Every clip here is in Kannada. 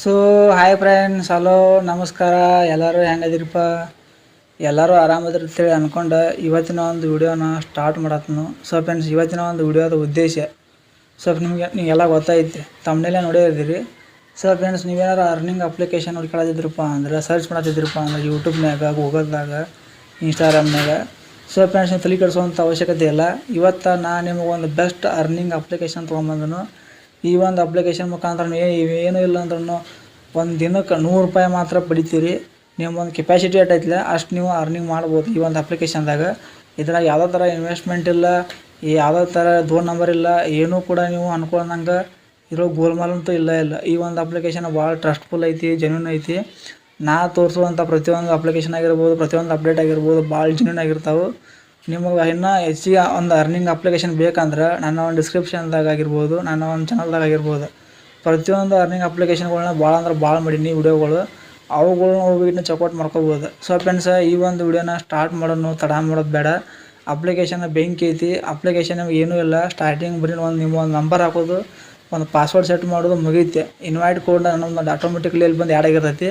ಸೊ ಹಾಯ್ ಫ್ರೆಂಡ್ಸ್ ಹಲೋ ನಮಸ್ಕಾರ ಎಲ್ಲರೂ ಹೆಂಗದಿರಪ್ಪ ಎಲ್ಲರೂ ಆರಾಮದ್ರ ಅಂತೇಳಿ ಅನ್ಕೊಂಡು ಇವತ್ತಿನ ಒಂದು ವಿಡಿಯೋನ ಸ್ಟಾರ್ಟ್ ಮಾಡತ್ನು. ಸೊ ಫ್ರೆಂಡ್ಸ್ ಇವತ್ತಿನ ಒಂದು ವಿಡಿಯೋದ ಉದ್ದೇಶ ಸೊ ನಿಮಗೆ ನೀವೆಲ್ಲ ಗೊತ್ತಾಯ್ತು ತಮ್ಮನೆಲ್ಲ ನೋಡಿರ್ತೀರಿ ಸೊ ಫ್ರೆಂಡ್ಸ್ ನೀವೇನಾರು ಅರ್ನಿಂಗ್ ಅಪ್ಲಿಕೇಶನ್ ಹುಡ್ಕೊಳತಿದ್ರಪ್ಪ ಅಂದ್ರೆ ಸರ್ಚ್ ಮಾಡತ್ತಿದ್ರಪ್ಪ ಅಂದ್ರೆ ಯೂಟ್ಯೂಬ್ನಾಗ ಗೂಗಲ್ದಾಗ ಇನ್ಸ್ಟಾಗ್ರಾಮ್ನಾಗ ಸೊ ಫ್ರೆಂಡ್ಸ್ ನೀವು ತಲೆ ಕೆಡಿಸೋವಂಥ ಅವಶ್ಯಕತೆ ಇಲ್ಲ. ಇವತ್ತು ನಾನು ನಿಮಗೆ ಒಂದು ಬೆಸ್ಟ್ ಅರ್ನಿಂಗ್ ಅಪ್ಲಿಕೇಶನ್ ತೊಗೊಂಬಂದನು. ಈ ಒಂದು ಅಪ್ಲಿಕೇಶನ್ ಮುಖಾಂತರ ನೀವು ಏನೂ ಇಲ್ಲ ಅಂದ್ರೂ ಒಂದು ದಿನಕ್ಕೆ ನೂರು ರೂಪಾಯಿ ಮಾತ್ರ ಪಡಿತೀರಿ. ನಿಮ್ಮ ಒಂದು ಕೆಪಾಸಿಟಿ ಐತಿಲ್ಲ ಅಷ್ಟು ನೀವು ಅರ್ನಿಂಗ್ ಮಾಡ್ಬೋದು ಈ ಒಂದು ಅಪ್ಲಿಕೇಶನ್ದಾಗ ಇದ್ರಾಗ ಯಾವುದೋ ಥರ ಇನ್ವೆಸ್ಟ್ಮೆಂಟ್ ಇಲ್ಲ, ಯಾವುದೋ ಥರ ದೋನ್ ನಂಬರ್ ಇಲ್ಲ, ಏನೂ ಕೂಡ ನೀವು ಅನ್ಕೊಂಡಂಗೆ ಇರೋ ಗೋಲ್ಮಾಲ್ ಅಂತೂ ಇಲ್ಲ ಇಲ್ಲ. ಈ ಒಂದು ಅಪ್ಲಿಕೇಶನ್ ಭಾಳ ಟ್ರಸ್ಟ್ಫುಲ್ ಐತಿ ಜೆನ್ಯೂನ್ ಐತಿ. ನಾ ತೋರಿಸುವಂಥ ಪ್ರತಿಯೊಂದು ಅಪ್ಲಿಕೇಶನ್ ಆಗಿರ್ಬೋದು, ಪ್ರತಿಯೊಂದು ಅಪ್ಡೇಟ್ ಆಗಿರ್ಬೋದು, ಭಾಳ ಜೆನ್ಯೂನ್ ಆಗಿರ್ತಾವೆ. ನಿಮಗೆ ಇನ್ನೂ ಹೆಚ್ಚಿಗೆ ಒಂದು ಅರ್ನಿಂಗ್ ಅಪ್ಲಿಕೇಶನ್ ಬೇಕಂದ್ರೆ ನನ್ನ ಒಂದು ಡಿಸ್ಕ್ರಿಪ್ಷನ್ದಾಗ ಆಗಿರ್ಬೋದು, ನನ್ನ ಒಂದು ಚಾನಲ್ದಾಗ ಆಗಿರ್ಬೋದು, ಪ್ರತಿಯೊಂದು ಅರ್ನಿಂಗ್ ಅಪ್ಲಿಕೇಶನ್ಗಳನ್ನ ಭಾಳ ಅಂದ್ರೆ ಭಾಳ ಮಾಡೀನಿ ವಿಡಿಯೋಗಳು. ಅವುಗಳನ್ನ ಹೋಗಿ ಇನ್ನು ಚೆಕ್ಔಟ್ ಮಾಡ್ಕೋಬೋದು. ಸೊ ಫ್ರೆಂಡ್ಸ್ ಈ ಒಂದು ವಿಡಿಯೋನ ಸ್ಟಾರ್ಟ್ ಮಾಡೋನು ತಡ ಮಾಡೋದು ಬೇಡ. ಅಪ್ಲಿಕೇಶನ್ ಬೆಂಕಿ ಐತಿ ಅಪ್ಲಿಕೇಶನ್ ಏನೂ ಇಲ್ಲ. ಸ್ಟಾರ್ಟಿಂಗ್ ಬರೀ ಒಂದು ನಿಮ್ಮ ಒಂದು ನಂಬರ್ ಹಾಕೋದು, ಒಂದು ಪಾಸ್ವರ್ಡ್ ಸೆಟ್ ಮಾಡೋದು ಮುಗೀತೆ. ಇನ್ವೈಟ್ ಕೋಡ್ ನಮ್ಮದು ಆಟೋಮೆಟಿಕ್ಲಿ ಇಲ್ಲಿ ಬಂದು ಆ್ಯಡ್ ಆಗಿರ್ತೈತಿ.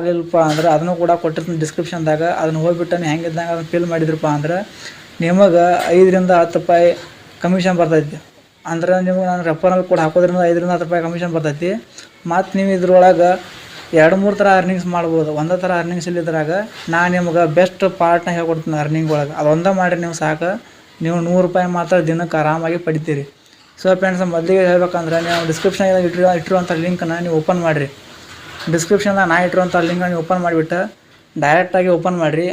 ಆಗಿಲ್ಲಪ್ಪ ಅಂದ್ರೆ ಅದನ್ನು ಕೂಡ ಕೊಟ್ಟಿರ್ತೀನಿ ಡಿಸ್ಕ್ರಿಪ್ಷನ್ದಾಗ ಅದನ್ನು ಹೋಗ್ಬಿಟ್ಟು ಹೆಂಗಿದ್ದಂಗೆ ಅದನ್ನು ಫಿಲ್ ಮಾಡಿದ್ರಪ್ಪ ಅಂದ್ರೆ ನಿಮಗೆ ಐದರಿಂದ ಹತ್ತು ರೂಪಾಯಿ ಕಮಿಷನ್ ಬರ್ತೈತಿ. ಅಂದ್ರೆ ನಿಮಗೆ ನಾನು ರೆಫರಲ್ ಕೂಡ ಹಾಕೋದ್ರಿಂದ ಐದರಿಂದ ಹತ್ತು ರೂಪಾಯಿ ಕಮಿಷನ್ ಬರ್ತೈತಿ. ಮತ್ತು ನೀವು ಇದ್ರೊಳಗೆ ಎರಡು, ಮೂರು ಥರ ಅರ್ನಿಂಗ್ಸ್ ಮಾಡ್ಬೋದು. ಒಂದೇ ಥರ ಅರ್ನಿಂಗ್ಸ್ ಇಲ್ಲಿದ್ರಾಗ ನಾನು ನಿಮ್ಗೆ ಬೆಸ್ಟ್ ಪಾರ್ಟ್ನ ಹೇಳ್ಕೊಡ್ತೀನಿ ಅರ್ನಿಂಗ್ ಒಳಗೆ. ಅದೊಂದೇ ಮಾಡಿರಿ ನೀವು ಸಾಕು. ನೀವು ನೂರು ರೂಪಾಯಿ ಮಾತ್ರ ದಿನಕ್ಕೆ ಆರಾಮಾಗಿ ಪಡಿತೀರಿ. ಸೊ ಫ್ರೆಂಡ್ಸ್ ಮೊದಲಿಗೆ ಹೇಳ್ಬೇಕಂದ್ರೆ ನೀವು ಡಿಸ್ಕ್ರಿಪ್ಷನ್ ಇಟ್ಟಿರೋ ಇಟ್ಟಿರುವಂಥ ಲಿಂಕನ್ನ ನೀವು ಓಪನ್ ಮಾಡಿರಿ. ಡಿಸ್ಕ್ರಿಪ್ಷನ್ದಾಗ ನಾ ಇಟ್ಟಿರುವಂಥ ಲಿಂಕ್ ನೀವು ಓಪನ್ ಮಾಡಿಬಿಟ್ಟು ಡೈರೆಕ್ಟಾಗಿ ಓಪನ್ ಮಾಡಿರಿ.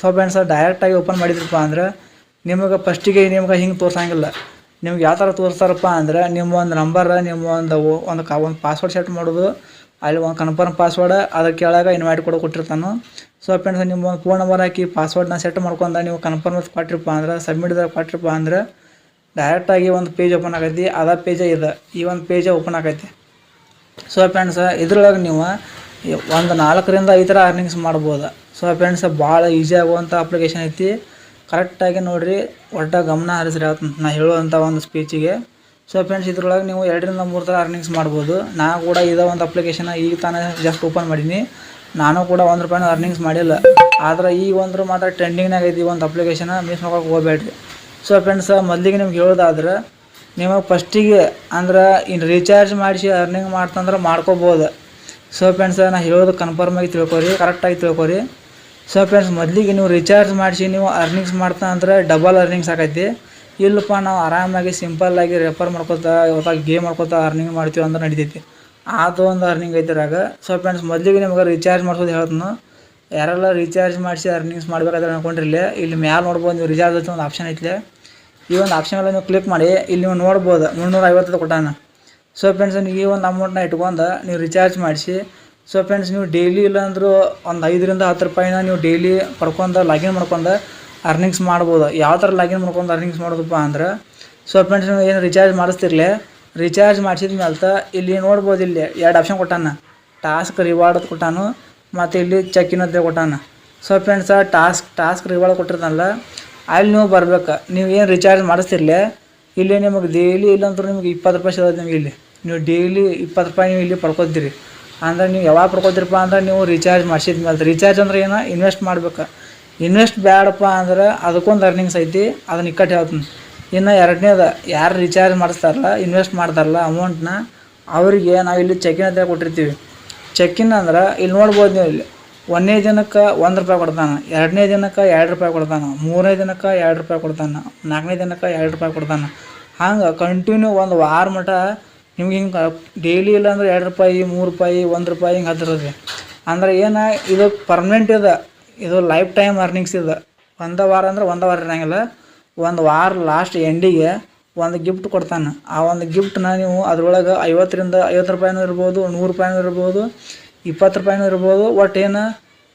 ಸೊ ಫ್ರೆಂಡ್ಸ್ ಡೈರೆಕ್ಟಾಗಿ ಓಪನ್ ಮಾಡಿದ್ರಪ್ಪ ಅಂದ್ರೆ ನಿಮಗೆ ಫಸ್ಟಿಗೆ ನಿಮ್ಗೆ ಹಿಂಗೆ ತೋರ್ಸಂಗಿಲ್ಲ. ನಿಮ್ಗೆ ಯಾವ ಥರ ತೋರಿಸ್ತಾರಪ್ಪ ಅಂದ್ರೆ ನಿಮ್ಮ ಒಂದು ನಂಬರ್ ನಿಮ್ಮ ಒಂದು ಒಂದು ಕ ಒಂದು ಪಾಸ್ವರ್ಡ್ ಸೆಟ್ ಮಾಡೋದು, ಅಲ್ಲಿ ಒಂದು ಕನ್ಫರ್ಮ್ ಪಾಸ್ವರ್ಡ್ ಅದಕ್ಕೆ ಕೆಳಗೆ ಇನ್ವೈಟ್ ಕೂಡ ಕೊಟ್ಟಿರ್ತಾನು. ಸೊ ಫ್ರೆಂಡ್ಸ್ ನಿಮ್ಮ ಒಂದು ಫೋನ್ ನಂಬರ್ ಹಾಕಿ ಪಾಸ್ವರ್ಡ್ನ ಸೆಟ್ ಮಾಡ್ಕೊಂಡು ನೀವು ಕನ್ಫರ್ಮ್ ಕೊಟ್ಟಿರಪ್ಪ ಅಂದ್ರೆ ಸಬ್ಮಿಟ್ದಾಗ ಕೊಟ್ಟಿರಪ್ಪ ಅಂದ್ರೆ ಡೈರೆಕ್ಟಾಗಿ ಒಂದು ಪೇಜ್ ಓಪನ್ ಆಗೈತಿ. ಅದ ಪೇಜೇ ಇದೆ. ಈ ಒಂದು ಪೇಜೇ ಓಪನ್ ಆಗೈತಿ. ಸೊ ಫ್ರೆಂಡ್ಸ್ ಇದ್ರೊಳಗೆ ನೀವು ಒಂದು ನಾಲ್ಕರಿಂದ ಐದು ಥರ ಅರ್ನಿಂಗ್ಸ್ ಮಾಡ್ಬೋದು. ಸೊ ಫ್ರೆಂಡ್ಸ್ ಭಾಳ ಈಸಿ ಆಗುವಂಥ ಅಪ್ಲಿಕೇಶನ್ ಐತಿ. ಕರೆಕ್ಟಾಗಿ ನೋಡಿರಿ, ಒಟ್ಟ ಗಮನ ಹರಿಸ್ರಿ ಅಂತ ನಾ ಹೇಳುವಂಥ ಒಂದು ಸ್ಪೀಚಿಗೆ ಸೊ ಫ್ರೆಂಡ್ಸ್ ಇದ್ರೊಳಗೆ ನೀವು ಎರಡರಿಂದ ಮೂರು ಥರ ಅರ್ನಿಂಗ್ಸ್ ಮಾಡ್ಬೋದು. ನಾ ಕೂಡ ಇದೇ ಒಂದು ಅಪ್ಲಿಕೇಶನ್ ಈಗ ತಾನೇ ಜಸ್ಟ್ ಓಪನ್ ಮಾಡೀನಿ. ನಾನು ಕೂಡ ಒಂದು ರೂಪಾಯಿ ಅರ್ನಿಂಗ್ಸ್ ಮಾಡಿಲ್ಲ. ಆದ್ರೆ ಈಗ ಒಂದು ಮಾತ್ರ ಟ್ರೆಂಡಿಂಗ್ನಾಗೈತಿ ಒಂದು ಅಪ್ಲಿಕೇಶನ್ ಮಿಸ್ ಮಾಡೋಕೆ ಹೋಗ್ಬೇಡ್ರಿ. ಸೊ ಫ್ರೆಂಡ್ಸ್ ಮೊದಲಿಗೆ ನಿಮ್ಗೆ ಹೇಳೋದಾದ್ರೆ ನಿಮಗೆ ಫಸ್ಟಿಗೆ ಅಂದ್ರೆ ಇನ್ನು ರೀಚಾರ್ಜ್ ಮಾಡಿಸಿ ಅರ್ನಿಂಗ್ ಮಾಡ್ತಂದ್ರೆ ಮಾಡ್ಕೋಬೋದು. ಸೊ ಫ್ರೆಂಡ್ಸ್ ನಾನು ಹೇಳೋದು ಕನ್ಫರ್ಮ್ ಆಗಿ ತಿಳ್ಕೊರಿ ಕರೆಕ್ಟಾಗಿ ತಿಳ್ಕೊರಿ. ಸೊ ಫ್ರೆಂಡ್ಸ್ ಮೊದಲಿಗೆ ನೀವು ರೀಚಾರ್ಜ್ ಮಾಡಿಸಿ ನೀವು ಅರ್ನಿಂಗ್ಸ್ ಮಾಡ್ತಾ ಅಂದ್ರೆ ಡಬಲ್ ಅರ್ನಿಂಗ್ಸ್ ಆಕೈತಿ. ಇಲ್ಲಪ್ಪ, ನಾವು ಆರಾಮಾಗಿ ಸಿಂಪಲ್ಲಾಗಿ ರೆಫರ್ ಮಾಡ್ಕೋತಾ ಇವಾಗ ಗೇಮ್ ಮಾಡ್ಕೋತಾ ಅರ್ನಿಂಗ್ ಮಾಡ್ತೀವಿ ಅಂದ್ರೆ ನಡಿತೈತಿ. ಅದು ಒಂದು ಅರ್ನಿಂಗ್ ಐತಿರಾಗ ಸೊ ಫ್ರೆಂಡ್ಸ್ ಮೊದಲಿಗೆ ನಿಮ್ಗೆ ರೀಚಾರ್ಜ್ ಮಾಡ್ಸೋದು ಹೇಳ್ತೀನಿ. ಯಾರೆಲ್ಲ ರೀಚಾರ್ಜ್ ಮಾಡಿಸಿ ಅರ್ನಿಂಗ್ಸ್ ಮಾಡ್ಬೇಕಾದ್ರೆ ಅನ್ಕೊಂಡಿರಲಿ, ಇಲ್ಲಿ ಮ್ಯಾಲೆ ನೋಡ್ಬೋದು, ನೀವು ರೀಚಾರ್ಜ್ ಅಂತ ಒಂದು ಆಪ್ಷನ್ ಐತಿ ಈ ಒಂದು ಆಪ್ಷನ್ ಮೇಲೆ ನೀವು ಕ್ಲಿಕ್ ಮಾಡಿ, ಇಲ್ಲಿ ನೀವು ನೋಡ್ಬೋದು ಮುನ್ನೂರ ಐವತ್ತು ಕೊಟ್ಟಾನ. ಸೊ ಫ್ರೆಂಡ್ಸ್ ನೀವು ಈ ಒಂದು ಅಮೌಂಟ್ನ ಇಟ್ಕೊಂಡು ನೀವು ರಿಚಾರ್ಜ್ ಮಾಡಿಸಿ. ಸೊ ಫ್ರೆಂಡ್ಸ್ ನೀವು ಡೈಲಿ ಇಲ್ಲಾಂದ್ರೂ ಒಂದು ಐದರಿಂದ ಹತ್ತು ರೂಪಾಯಿನ ನೀವು ಡೈಲಿ ಪಡ್ಕೊಂಡು ಲಾಗಿನ್ ಮಾಡ್ಕೊಂಡು ಅರ್ನಿಂಗ್ಸ್ ಮಾಡ್ಬೋದು. ಯಾವ ಥರ ಲಾಗಿನ್ ಮಾಡ್ಕೊಂಡು ಅರ್ನಿಂಗ್ಸ್ ಮಾಡೋದಪ್ಪ ಅಂದ್ರೆ ಸೊ ಫ್ರೆಂಡ್ಸ್ ನೀವು ಏನು ರಿಚಾರ್ಜ್ ಮಾಡಿಸ್ತಿರ್ಲಿ ರಿಚಾರ್ಜ್ ಮಾಡಿಸಿದ ಮೇಲೆ ಇಲ್ಲಿ ನೋಡ್ಬೋದು, ಇಲ್ಲಿ ಎರಡು ಆಪ್ಷನ್ ಕೊಟ್ಟಾನ. ಟಾಸ್ಕ್ ರಿವಾರ್ಡ್ ಕೊಟ್ಟಾನು, ಮತ್ತು ಇಲ್ಲಿ ಚೆಕ್ ಇನ್ನದ್ದೇ ಕೊಟ್ಟಾನ. So friends task task reward ಕೊಟ್ಟಿರ್ತಾನಲ್ಲ ಅಲ್ಲಿ ನೀವು ಬರ್ಬೇಕು. ನೀವು ಏನು ರಿಚಾರ್ಜ್ ಮಾಡಿಸ್ತಿರ್ಲಿ? ಇಲ್ಲಿ ನಿಮಗೆ ಡೈಲಿ ಇಲ್ಲಾಂದ್ರೆ ನಿಮ್ಗೆ ಇಪ್ಪತ್ತು ರೂಪಾಯಿ ಸಿಗೋದು ನಿಮಗೆ ಇಲ್ಲಿ. ನೀವು ಡೈಲಿ ಇಪ್ಪತ್ತು ರೂಪಾಯಿ ನೀವು ಇಲ್ಲಿ ಪಡ್ಕೊತೀರಿ. ಅಂದ್ರೆ ನೀವು ಯಾವಾಗ ಪಡ್ಕೊತೀರಪ್ಪ ಅಂದ್ರೆ ನೀವು ರಿಚಾರ್ಜ್ ಮಾಡಿಸಿದ ಮೇಲೆ. ರಿಚಾರ್ಜ್ ಅಂದ್ರೆ ಏನು? ಇನ್ವೆಸ್ಟ್ ಮಾಡ್ಬೇಕು. ಇನ್ವೆಸ್ಟ್ ಬೇಡಪ್ಪ ಅಂದ್ರೆ ಅದಕ್ಕೊಂದು ಅರ್ನಿಂಗ್ಸ್ ಐತಿ, ಅದನ್ನ ಇಕ್ಕಟ್ಟು ಹೇಳ್ತೀನಿ ಇನ್ನು ಎರಡನೇದ, ಯಾರು ರಿಚಾರ್ಜ್ ಮಾಡಿಸ್ತಾರಲ್ಲ ಇನ್ವೆಸ್ಟ್ ಮಾಡ್ತಾರಲ್ಲ ಅಮೌಂಟ್ನ ಅವರಿಗೆ ನಾವು ಇಲ್ಲಿ ಚೆಕ್ಕಿನ ಅಂತ ಕೊಟ್ಟಿರ್ತೀವಿ. ಚೆಕ್ಕಿನ್ ಅಂದ್ರೆ ಇಲ್ಲಿ ನೋಡ್ಬೋದು ನೀವು ಇಲ್ಲಿ. ಒಂದನೇ ಜನಕ್ಕೆ ಒಂದು ರೂಪಾಯಿ ಕೊಡ್ತಾನೆ, ಎರಡನೇ ದಿನಕ್ಕೆ ಎರಡು ರೂಪಾಯಿ ಕೊಡ್ತಾನೆ, ಮೂರನೇ ದಿನಕ್ಕೆ ಎರಡು ರೂಪಾಯಿ ಕೊಡ್ತಾನೆ, ನಾಲ್ಕನೇ ದಿನಕ್ಕೆ ಎರಡು ರೂಪಾಯಿ ಕೊಡ್ತಾನೆ. ಹಂಗೆ ಕಂಟಿನ್ಯೂ ಒಂದು ವಾರ ಮಟ ನಿಮ್ಗೆ ಹಿಂಗೆ ಡೈಲಿ ಇಲ್ಲ ಅಂದ್ರೆ ಎರಡು ರೂಪಾಯಿ, ಮೂರು ರೂಪಾಯಿ, ಒಂದು ರೂಪಾಯಿ ಹಿಂಗೆ ಹತ್ತಿರತ್ತೆ. ಅಂದ್ರೆ ಏನು, ಇದು ಪರ್ಮನೆಂಟ್ ಇದೆ, ಇದು ಲೈಫ್ ಟೈಮ್ ಅರ್ನಿಂಗ್ಸ್ ಇದೆ. ಒಂದು ವಾರ ಅಂದ್ರೆ ಒಂದು ವಾರ ಇರಂಗಿಲ್ಲ, ಒಂದು ವಾರ ಲಾಸ್ಟ್ ಎಂಡಿಗೆ ಒಂದು ಗಿಫ್ಟ್ ಕೊಡ್ತಾನೆ. ಆ ಒಂದು ಗಿಫ್ಟ್ನ ನೀವು ಅದ್ರೊಳಗೆ ಐವತ್ತರಿಂದ ಐವತ್ತು ರೂಪಾಯಿನೂ ಇರ್ಬೋದು, ನೂರು ರೂಪಾಯಿನೂ ಇರ್ಬೋದು, ಇಪ್ಪತ್ತು ರೂಪಾಯಿನೂ ಇರ್ಬೋದು ಒಟ್ಟು ಏನು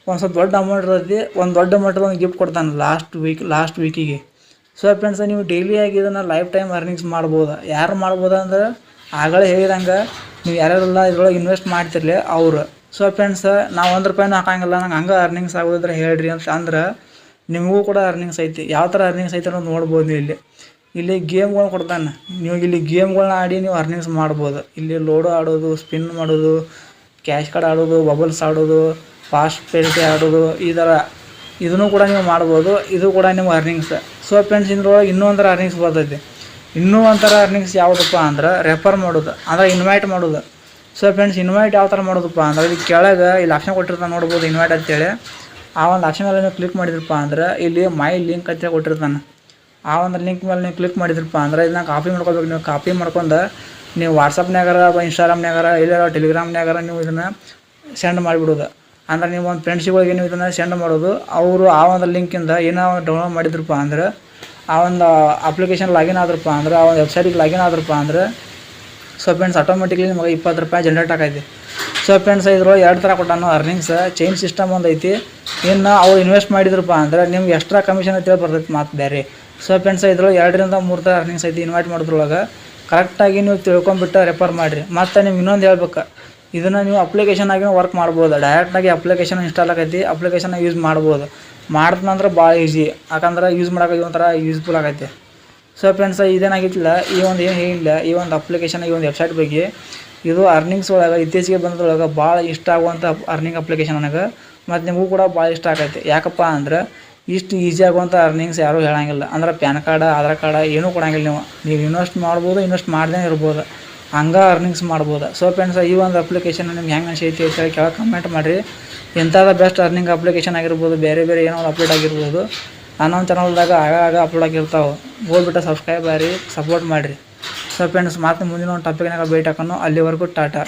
ಒಂದು ಸ್ವಲ್ಪ ದೊಡ್ಡ ಅಮೌಂಟ್ ಇರತ್ತೆ ಒಂದು ದೊಡ್ಡ ಮಟ್ಟದ ಒಂದು ಗಿಫ್ಟ್ ಕೊಡ್ತಾನೆ ಲಾಸ್ಟ್ ವೀಕ್ ಲಾಸ್ಟ್ ವೀಕಿಗೆ ಸೊ ಫ್ರೆಂಡ್ಸ್ ನೀವು ಡೈಲಿಯಾಗಿ ಇದನ್ನು ಲೈಫ್ ಟೈಮ್ ಅರ್ನಿಂಗ್ಸ್ ಮಾಡ್ಬೋದು. ಯಾರು ಮಾಡ್ಬೋದು ಅಂದ್ರೆ ಆಗಲೇ ಹೇಳಿದಂಗೆ ನೀವು ಯಾರ್ಯಾರೆಲ್ಲ ಇದ್ರೊಳಗೆ ಇನ್ವೆಸ್ಟ್ ಮಾಡ್ತಿರಲಿ ಅವರು. ಸೊ ಫ್ರೆಂಡ್ಸ್ ನಾವು ಒಂದು ರೂಪಾಯಿನೂ ಹಾಕಂಗಿಲ್ಲ, ನಂಗೆ ಹಂಗೆ ಅರ್ನಿಂಗ್ಸ್ ಆಗೋದ್ರೆ ಹೇಳ್ರಿ ಅಂತ ಅಂದ್ರೆ ನಿಮಗೂ ಕೂಡ ಅರ್ನಿಂಗ್ಸ್ ಐತಿ. ಯಾವ ಥರ ಅರ್ನಿಂಗ್ಸ್ ಐತೆ ಅನ್ನೋದು ನೋಡ್ಬೋದು ಇಲ್ಲಿ. ಇಲ್ಲಿ ಗೇಮ್ಗಳನ್ನ ಕೊಡ್ತಾನೆ. ನೀವು ಇಲ್ಲಿ ಗೇಮ್ಗಳನ್ನ ಆಡಿ ನೀವು ಅರ್ನಿಂಗ್ಸ್ ಮಾಡ್ಬೋದು. ಇಲ್ಲಿ ಲೋಡೋ ಆಡೋದು ಸ್ಪಿನ್ ಮಾಡೋದು ಕ್ಯಾಶ್ ಕಾರ್ಡ್ ಆಡೋದು ಬಬಲ್ಸ್ ಆಡೋದು ಫಾಸ್ಟ್ ಪೇಟಿ ಆಡೋದು, ಈ ಥರ ಇದನ್ನು ಕೂಡ ನೀವು ಮಾಡ್ಬೋದು. ಇದು ಕೂಡ ನಿಮ್ಮ ಅರ್ನಿಂಗ್ಸ್ ಸೊ ಫ್ರೆಂಡ್ಸ್ ಇದ್ರೊಳಗೆ ಇನ್ನೂ ಒಂಥರ ಅರ್ನಿಂಗ್ಸ್ ಬರ್ತೈತಿ. ಇನ್ನೂ ಒಂಥರ ಅರ್ನಿಂಗ್ಸ್ ಯಾವುದಪ್ಪ ಅಂದ್ರೆ ರೆಫರ್ ಮಾಡೋದು, ಅಂದ್ರೆ ಇನ್ವೈಟ್ ಮಾಡೋದು. ಸೊ ಫ್ರೆಂಡ್ಸ್ ಇನ್ವೈಟ್ ಯಾವ ಥರ ಮಾಡೋದಪ್ಪ ಅಂದ್ರೆ ಇಲ್ಲಿ ಕೆಳಗೆ ಇಲ್ಲಿ ಆಪ್ಷನ್ ಕೊಟ್ಟಿರ್ತಾನೆ ನೋಡ್ಬೋದು ಇನ್ವೈಟ್ ಅಂತೇಳಿ. ಆ ಒಂದು ಆಪ್ಷನ್ ಮೇಲೆ ನೀವು ಕ್ಲಿಕ್ ಮಾಡಿದ್ರಪ್ಪ ಅಂದ್ರೆ ಇಲ್ಲಿ ಮೈ ಲಿಂಕ್ ಅಂತ ಕೊಟ್ಟಿರ್ತಾನೆ ಆ ಒಂದು ಲಿಂಕ್ ಮೇಲೆ ನೀವು ಕ್ಲಿಕ್ ಮಾಡಿದ್ರಪ್ಪ ಅಂದ್ರೆ ಇದನ್ನ ಕಾಪಿ ಮಾಡ್ಕೋಬೇಕು. ನೀವು ಕಾಪಿ ಮಾಡ್ಕೊಂಡು ನೀವು ವಾಟ್ಸಪ್ನಾಗಾರ ಇನ್ಸ್ಟಾಗ್ರಾಮ್ನಾಗಾರ ಇಲ್ಲ ಟೆಲಿಗ್ರಾಮ್ನಾಗಾರ ನೀವು ಇದನ್ನು ಸೆಂಡ್ ಮಾಡಿಬಿಡೋದು. ಅಂದ್ರೆ ನೀವು ಒಂದು ಫ್ರೆಂಡ್ಸಿಗಳಿಗೆ ನೀವು ಇದನ್ನು ಸೆಂಡ್ ಮಾಡೋದು. ಅವರು ಆ ಒಂದು ಲಿಂಕಿಂದ ಏನೋ ಡೌನ್ಲೋಡ್ ಮಾಡಿದ್ರಪ್ಪ ಅಂದ್ರೆ, ಆ ಒಂದು ಅಪ್ಲಿಕೇಶನ್ ಲಾಗಿನ್ ಆದ್ರಪ್ಪ ಅಂದ್ರೆ, ಆ ಒಂದು ವೆಬ್ಸೈಟಿಗೆ ಲಾಗಿನ್ ಆದ್ರಪ್ಪ ಅಂದ್ರೆ ಸೊ ಫ್ರೆಂಡ್ಸ್ ಆಟೋಮೆಟಿಕ್ಲಿ ನಿಮಗೆ ಇಪ್ಪತ್ತು ರೂಪಾಯಿ ಜನ್ರೇಟ್ ಆಗೈತಿ ಸೊ ಫ್ರೆಂಡ್ಸ್ ಇದ್ರೊಳಗೆ ಎರಡು ಥರ ಕೊಟ್ಟಾನು ಅರ್ನಿಂಗ್ಸ್ ಚೈನ್ ಸಿಸ್ಟಮ್ ಒಂದು ಐತಿ. ಇನ್ನು ಅವ್ರು ಇನ್ವೆಸ್ಟ್ ಮಾಡಿದ್ರಪ್ಪ ಅಂದ್ರೆ ನಿಮ್ಗೆ ಎಕ್ಸ್ಟ್ರಾ ಕಮಿಷನ್ ಅಂತೇಳಿ ಬರ್ತೈತಿ ಮಾತು ಬೇರೆ ಸೊ ಫ್ರೆಂಡ್ಸ್ ಇದ್ರೊಳಗೆ ಎರಡರಿಂದ ಮೂರು ಥರ ಅರ್ನಿಂಗ್ಸ್ ಐತಿ ಇನ್ವೈಟ್ ಮಾಡೋದ್ರೊಳಗೆ. ಕರೆಕ್ಟಾಗಿ ನೀವು ತಿಳ್ಕೊಂಬಿಟ್ಟು ರೆಫರ್ ಮಾಡಿರಿ. ಮತ್ತು ನಿಮ್ಗೆ ಇನ್ನೊಂದು ಹೇಳ್ಬೇಕು. ಇದನ್ನು ನೀವು ಅಪ್ಲಿಕೇಶನ್ ಆಗಿ ವರ್ಕ್ ಮಾಡ್ಬೋದು. ಡೈರೆಕ್ಟಾಗಿ ಅಪ್ಲಿಕೇಶನ್ ಇನ್ಸ್ಟಾಲ್ ಆಗೈತಿ ಅಪ್ಲಿಕೇಶನ್ ಯೂಸ್ ಮಾಡ್ಬೋದು. ಮಾಡಿದ್ನಂದ್ರೆ ಭಾಳ ಈಸಿ ಯಾಕಂದ್ರೆ ಯೂಸ್ ಮಾಡೋಕೆ ಒಂಥರ ಯೂಸ್ಫುಲ್ ಆಗೈತೆ. ಸೊ ಫ್ರೆಂಡ್ಸ್ ಇದೇನಾಗಿತ್ತಿಲ್ಲ ಈ ಒಂದು ಏನು ಹೇಳಿಲ್ಲ, ಈ ಒಂದು ಅಪ್ಲಿಕೇಶನ್ ಈ ಒಂದು ವೆಬ್ಸೈಟ್ ಬಗ್ಗೆ ಇದು ಅರ್ನಿಂಗ್ಸ್ ಒಳಗೆ, ಇತ್ತೀಚೆಗೆ ಬಂದ್ರೊಳಗೆ ಭಾಳ ಇಷ್ಟ ಆಗುವಂಥ ಅರ್ನಿಂಗ್ ಅಪ್ಲಿಕೇಶನ್ ನನಗೆ. ಮತ್ತು ನಿಮಗೂ ಕೂಡ ಭಾಳ ಇಷ್ಟ ಆಗೈತೆ. ಯಾಕಪ್ಪ ಅಂದ್ರೆ ಇಷ್ಟು ಈಸಿ ಆಗುವಂಥ ಅರ್ನಿಂಗ್ಸ್ ಯಾರೂ ಹೇಳಂಗಿಲ್ಲ. ಅಂದ್ರೆ ಪ್ಯಾನ್ ಕಾರ್ಡ್, ಆಧಾರ್ ಕಾರ್ಡ್ ಏನೂ ಕೊಡಂಗಿಲ್ಲ ನೀವು. ನೀವು ಇನ್ವೆಸ್ಟ್ ಮಾಡ್ಬೋದು ಇನ್ವೆಸ್ಟ್ ಮಾಡ್ದೇ ಇರ್ಬೋದು. ಹಂಗೆ ಅರ್ನಿಂಗ್ಸ್ ಮಾಡ್ಬೋದು. ಸೊ ಫ್ರೆಂಡ್ಸ್ ಈ ಒಂದು ಅಪ್ಲಿಕೇಶನ್ ನಿಮ್ಗೆ ಹೆಂಗೆ ಅನಿಸೈತಿ ಅಂತ ಹೇಳಿ ಕೆಳಗೆ ಕಮೆಂಟ್ ಮಾಡಿರಿ. ಎಂಥದ ಬೆಸ್ಟ್ ಅರ್ನಿಂಗ್ ಅಪ್ಲಿಕೇಶನ್ ಆಗಿರ್ಬೋದು, ಬೇರೆ ಬೇರೆ ಏನೋ ಒಂದು ಅಪ್ಡೇಟ್ ಆಗಿರ್ಬೋದು. ಅನ್ನೊಂದು ಚಾನಲ್ದಾಗ ಆಗಾಗ ಅಪ್ಲೋಡ್ ಆಗಿರ್ತಾವೆ. ಹೋಗ್ಬಿಟ್ಟು ಸಬ್ಸ್ಕ್ರೈಬ್ ಆಗಿ ಸಪೋರ್ಟ್ ಮಾಡಿರಿ. ಸೊ ಫ್ರೆಂಡ್ಸ್ ಮತ್ತೆ ಮುಂದಿನ ಒಂದು ಟಾಪಿಕ್ನಾಗ ಭೇಟಿ ಹಾಕೋಣ ಅಲ್ಲಿವರೆಗೂ ಟಾಟಾ.